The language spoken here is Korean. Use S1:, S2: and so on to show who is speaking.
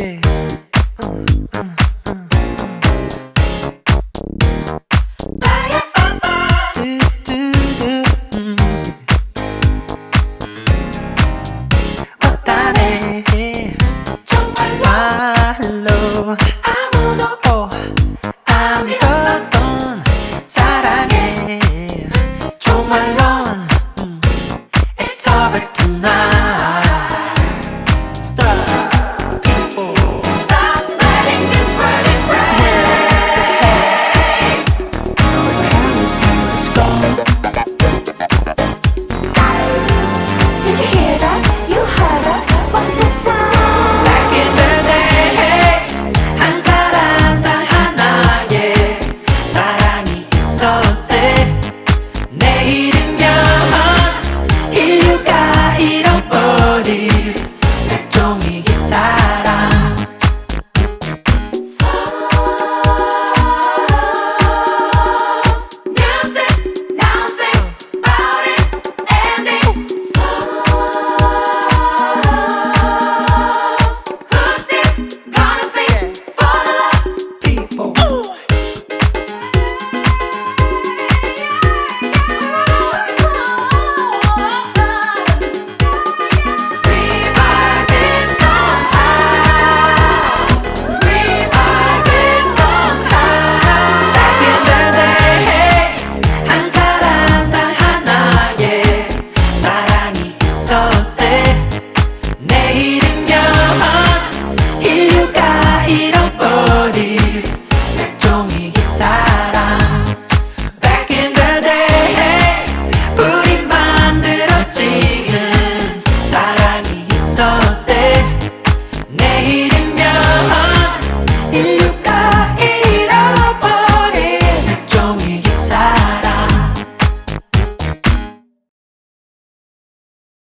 S1: yeah. Uh, uh, uh. Do, do, 아무도 사랑해 정말